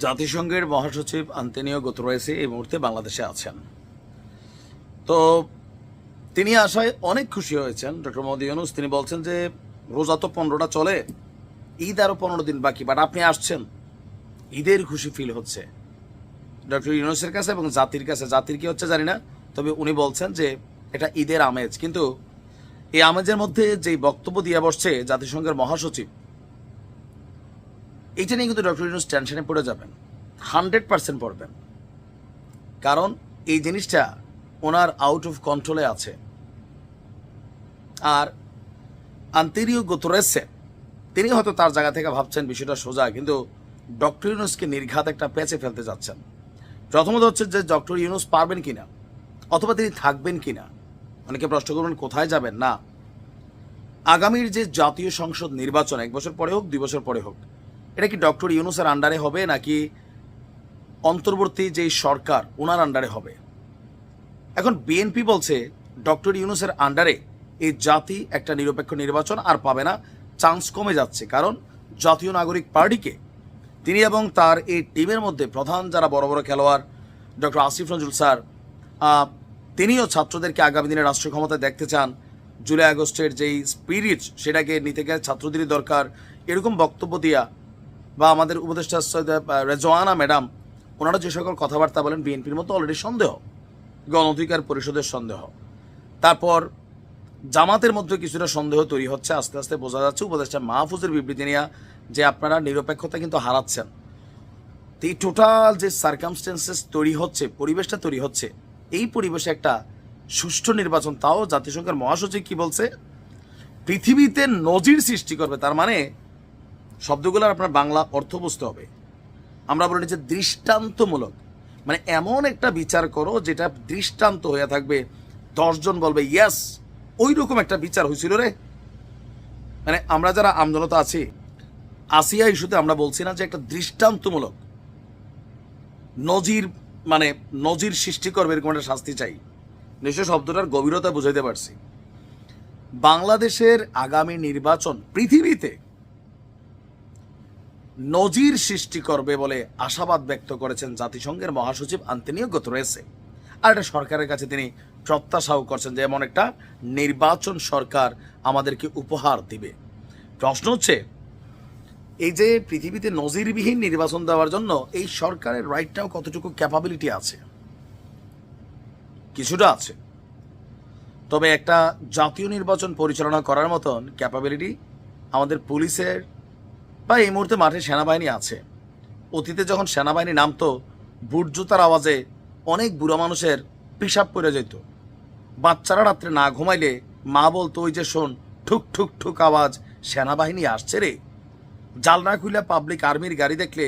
জাতিসংঘের মহাসচিব আন্তনিও গোতরয়েসি এই মুহূর্তে বাংলাদেশে আছেন। তো তিনি আসায় অনেক খুশি হয়েছেন। ডক্টর মোদী ইউনুস, তিনি বলছেন যে রোজা তো পনেরোটা চলে, ঈদ আরও পনেরো দিন বাকি, বাট আপনি আসছেন, ঈদের খুশি ফিল হচ্ছে। ডক্টর ইউনুসের কাছে এবং জাতির কাছে, জাতির কি হচ্ছে জানি না, তবে উনি বলছেন যে এটা ঈদের আমেজ। কিন্তু এই আমেজের মধ্যে যেই বক্তব্য দিয়ে বসছে জাতিসংঘের মহাসচিব এইটা নিয়ে কিন্তু ডক্টর ইউনুস টেনশনে পড়ে যাবেন। হান্ড্রেড পার্সেন্ট পড়বেন। কারণ এই জিনিসটা ওনার আউট অফ কন্ট্রোলে আছে। আর আন্তরিও গোতরেসে, তিনি হয়তো তার জায়গা থেকে ভাবছেন বিষয়টা সোজা, কিন্তু ডক্টর ইউনুসকে নির্ঘাত একটা পেঁচে ফেলতে যাচ্ছেন। প্রথমত হচ্ছে যে ডক্টর ইউনুস পারবেন কিনা, অথবা তিনি থাকবেন কিনা, অনেকে প্রশ্ন করবেন কোথায় যাবেন? না। আগামীর যে জাতীয় সংসদ নির্বাচন, এক বছর পরে হোক, দুই বছর পরে হোক এটা কি ডক্টর ইউনুসের আন্ডারে হবে নাকি অন্তর্বর্তী যে সরকার ওনার আন্ডারে হবে? এখন বিএনপি বলছে, ডক্টর ইউনুসের আন্ডারে এই জাতি একটা নিরপেক্ষ নির্বাচন আর পাবে না, চান্স কমে যাচ্ছে, কারণ জাতীয় নাগরিক পার্টিকে তিনি এবং তার এই টিমের মধ্যে প্রধান যারা বড় বড় খেলোয়াড়, ডক্টর আসিফ নজরুল স্যার তিনিও ছাত্রদেরকে আগামী দিনে রাষ্ট্র ক্ষমতায় দেখতে চান। জুলাই আগস্টের যেই স্পিরিট সেটাকে নিতে গেলে ছাত্রদেরই দরকার। এরকম বক্তব্য দিয়া বা আমাদের উপদেষ্টা রেজওয়ানা ম্যাডাম, ওনারা যে সকল কথাবার্তা বলেন, বিএনপির মতো অলরেডি সন্দেহ, গণ অধিকার পরিষদের সন্দেহ। তারপর জামাতের মধ্যে কিছুটা সন্দেহ তৈরি হচ্ছে, আস্তে আস্তে বোঝা যাচ্ছে উপদেষ্টা মাহফুজের বিবৃতি নিয়ে যে আপনারা নিরপেক্ষতা কিন্তু হারাচ্ছেন। তো এই টোটাল যে সার্কামস্টেন্সেস তৈরি হচ্ছে, পরিবেশটা তৈরি হচ্ছে, এই পরিবেশে একটা সুষ্ঠু নির্বাচন, তাও জাতিসংঘের মহাসচিব কি বলছে? পৃথিবীতে নজির সৃষ্টি করবে, তার মানে শব্দগুলোর আপনার বাংলা অর্থ বুঝতে হবে। আমরা বলি যে দৃষ্টান্তমূলক। মানে এমন একটা বিচার করো যেটা দৃষ্টান্ত হয়ে থাকবে। দশজন বলবে ইয়াস ওই রকম একটা বিচার হয়েছিল রে। মানে আমরা যারা আমজনতা আছি, আসিয়া ইস্যুতে আমরা বলছি না যে একটা দৃষ্টান্তমূলক। নজির মানে নজির সৃষ্টি করবে এরকম একটা শাস্তি চাই। নিশ্চয় শব্দটার গভীরতা বুঝাইতে পারছি। বাংলাদেশের আগামী নির্বাচন পৃথিবীতে নজির সৃষ্টি করবে বলে আশাবাদ ব্যক্ত করেছেন জাতিসংঘের মহাসচিব আন্তনিও গোতরেসে। আর এটা সরকারের কাছে তিনি প্রত্যাশাও করছেন যে এমন একটা নির্বাচন সরকার আমাদেরকে উপহার দিবে। প্রশ্ন হচ্ছে, এই যে পৃথিবীতে নজিরবিহীন নির্বাচন দেওয়ার জন্য এই সরকারের রাইটটাও কতটুকু ক্যাপাবিলিটি আছে? কিছুটা আছে। তবে একটা জাতীয় নির্বাচন পরিচালনা করার মতন ক্যাপাবিলিটি আমাদের পুলিশের বা এই মুহূর্তে মাঠে সেনাবাহিনী আছে। অতীতে যখন সেনাবাহিনী নামতো বুট জুতার আওয়াজে অনেক বুড়ো মানুষের পিসাব পড়ে যেত। বাচ্চারা রাত্রে না ঘুমাইলে মা বলতো, ওই যে শোন, ঠুক ঠুক ঠুক আওয়াজ, সেনাবাহিনী আসছে রে। জালনা খুলে পাবলিক আর্মির গাড়ি দেখলে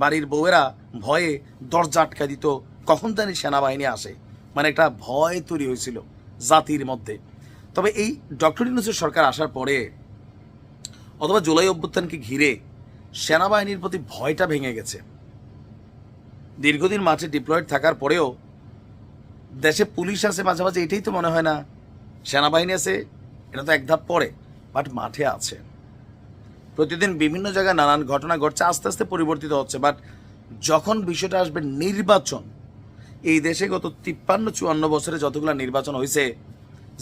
বাড়ির বউয়েরা ভয়ে দরজা আটকা দিত, কখন জানি সেনাবাহিনী আসে? মানে একটা ভয় তৈরি হয়েছিল জাতির মধ্যে। তবে এই ডক্টর ইউনুসের সরকার আসার পরে অথবা জুলাই অভ্যুত্থানকে ঘিরে সেনাবাহিনীর প্রতি ভয়টা ভেঙে গেছে। দীর্ঘদিন মাঠে ডিপ্লয়েড থাকার পরেও দেশে পুলিশ আছে মাঝে মাঝে এটাই তো মনে হয় না। সেনাবাহিনী আছে, এটা তো এক ধাপ পরে, বাট মাঠে আছে। প্রতিদিন বিভিন্ন জায়গায় নানান ঘটনা ঘটছে, আস্তে আস্তে পরিবর্তিত হচ্ছে, বাট যখন বিষয়টা আসবে নির্বাচন, এই দেশে গত তিপ্পান্ন চুয়ান্ন বছরে যতগুলো নির্বাচন হয়েছে,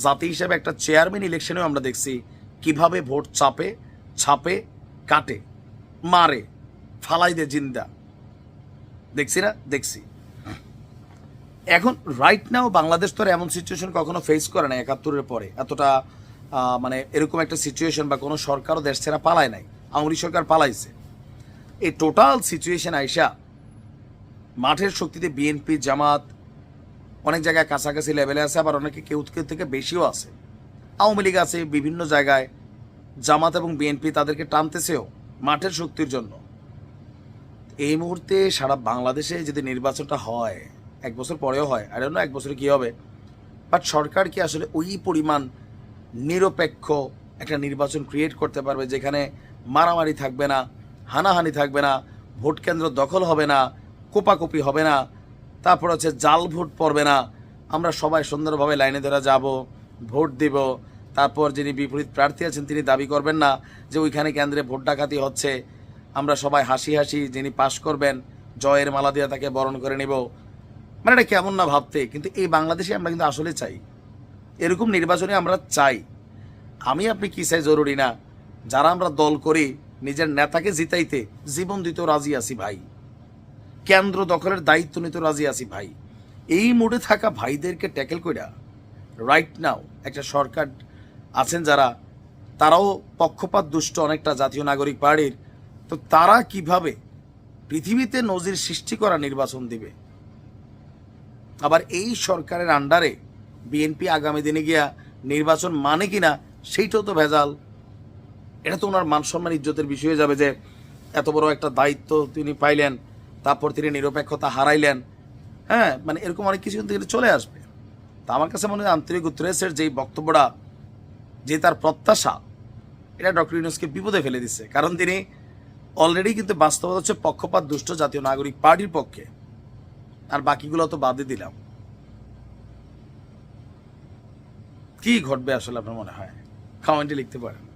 জাতি হিসাবে একটা চেয়ারম্যান ইলেকশনেও আমরা দেখছি কীভাবে ভোট চাপে ছাপে, কাটে, মারে, ফালাই দে জিন্দা। দেখছি না? দেখছি। এখন রাইট নাও বাংলাদেশ তো এমন সিচুয়েশন কখনো ফেস করে না একাত্তরের পরে। এতটা মানে এরকম একটা সিচুয়েশন বা কোনো সরকারও দেশ ছেড়া পালায় নাই। আওয়ামী সরকার পালাইছে। এই টোটাল সিচুয়েশন আইসা মাঠের শক্তিতে বিএনপি জামাত, অনেক জায়গায় কাছাকাছি লেভেলে আছে, আবার অনেকে কেউ কেউ থেকে বেশিও আছে। আওয়ামী লীগ আছে বিভিন্ন জায়গায়। জামাত এবং বিএনপি তাদেরকে টানতেছেও মাঠের শক্তির জন্য। এই মুহূর্তে সারা বাংলাদেশে যদি নির্বাচনটা হয়, এক বছর পরেও হয় আর অন্য এক বছরে কি হবে বাট সরকার কি আসলে ওই পরিমাণ নিরপেক্ষ একটা নির্বাচন ক্রিয়েট করতে পারবে যেখানে মারামারি থাকবে না, হানাহানি থাকবে না, ভোট কেন্দ্র দখল হবে না, কোপাকুপি হবে না, তারপর হচ্ছে জাল ভোট পড়বে না, আমরা সবাই সুন্দরভাবে লাইনে ধরে যাব, ভোট দিব তারপর যিনি বিপরীত প্রার্থী আছেন, তিনি দাবি করবেন না যে ওইখানে কেন্দ্রে ভোট ডাকাতি হচ্ছে। আমরা সবাই হাসি হাসি যিনি পাশ করবেন, জয়ের মালা দিয়ে তাকে বরণ করে নেব। মানে এটা কেমন না ভাবতে, কিন্তু এই বাংলাদেশে আমরা কিন্তু আসলে চাই। এরকম নির্বাচনে আমরা চাই। আমি, আপনি কি চাই জরুরি না? যারা আমরা দল করি, নিজের নেতাকে জিতাইতে জীবন দিতেও রাজি আছি ভাই। কেন্দ্র দখলের দায়িত্ব নিতে রাজি আছি ভাই। এই মুডে থাকা ভাইদেরকে ট্যাকেল কইরা রাইট নাও একটা সরকার আছেন যারা, তারাও পক্ষপাত দুষ্ট অনেকটা জাতীয় নাগরিক পার্টির, তো তারা কীভাবে পৃথিবীতে নজির সৃষ্টি করা নির্বাচন দিবে? আবার এই সরকারের আন্ডারে বিএনপি আগামী দিনে গিয়া নির্বাচন মানে কিনা, সেইটাও তো ভেজাল। এটা তো ওনার মান সম্মান ইজ্জতের বিষয় যাবে যে, এত বড় একটা দায়িত্ব তিনি পাইলেন, তারপর তিনি নিরপেক্ষতা হারাইলেন। হ্যাঁ মানে এরকম অনেক কিছু কিন্তু চলে আসবে। তা আমার কাছে মনে হয় আন্তরিক উত্তরেশের যেই বক্তব্যটা যে তার প্রত্যাশা, এটা ডক্টর ইউনুসকে বিপদে ফেলে দিচ্ছে। কারণ তিনি অলরেডি কিন্তু বাস্তবতা হচ্ছে পক্ষপাত, দুষ্ট জাতীয় নাগরিক পার্টির পক্ষে। আর বাকিগুলো তো বাদে দিলাম। কি ঘটবে আসলে আপনার মনে হয়? কমেন্টে লিখতে পারেন।